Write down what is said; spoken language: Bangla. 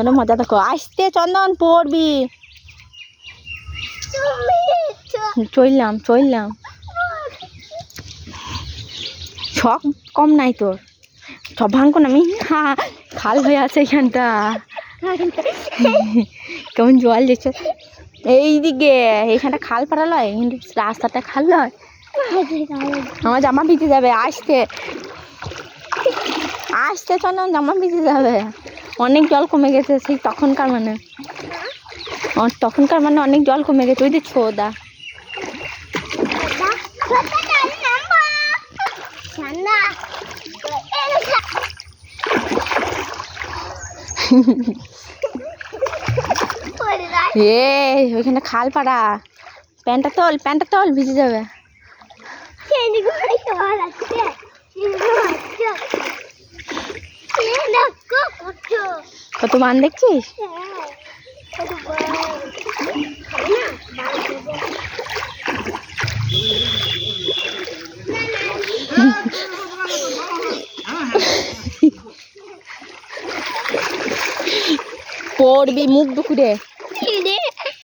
চন্দনের মজা দেখো, আসতে চন্দন পড়বি চললাম চললাম। শখ কম নাই তোর। সব ভাঙকো না আমি। হা, খাল হয়ে আছে এখানটা। কেমন জল দিচ্ছে। এই দিকে এইখানটা খাল পাড়া লয়, কিন্তু রাস্তাটা খাল লয়। আমার জামা ভিজে যাবে, আসতে। আসতে চন্দন, জামা ভিজে যাবে। অনেক জল কমে গেছে সেই তখনকার মানে। তখনকার মানে অনেক জল কমে গেছে। ওই যে ছোদা। এ ওইখানে খাল পাড়া। প্যান্টটা তোল প্যান্টটা তোল ভিজে যাবে। কত মান দেখছিস? পড়বি মুখ দুকুরে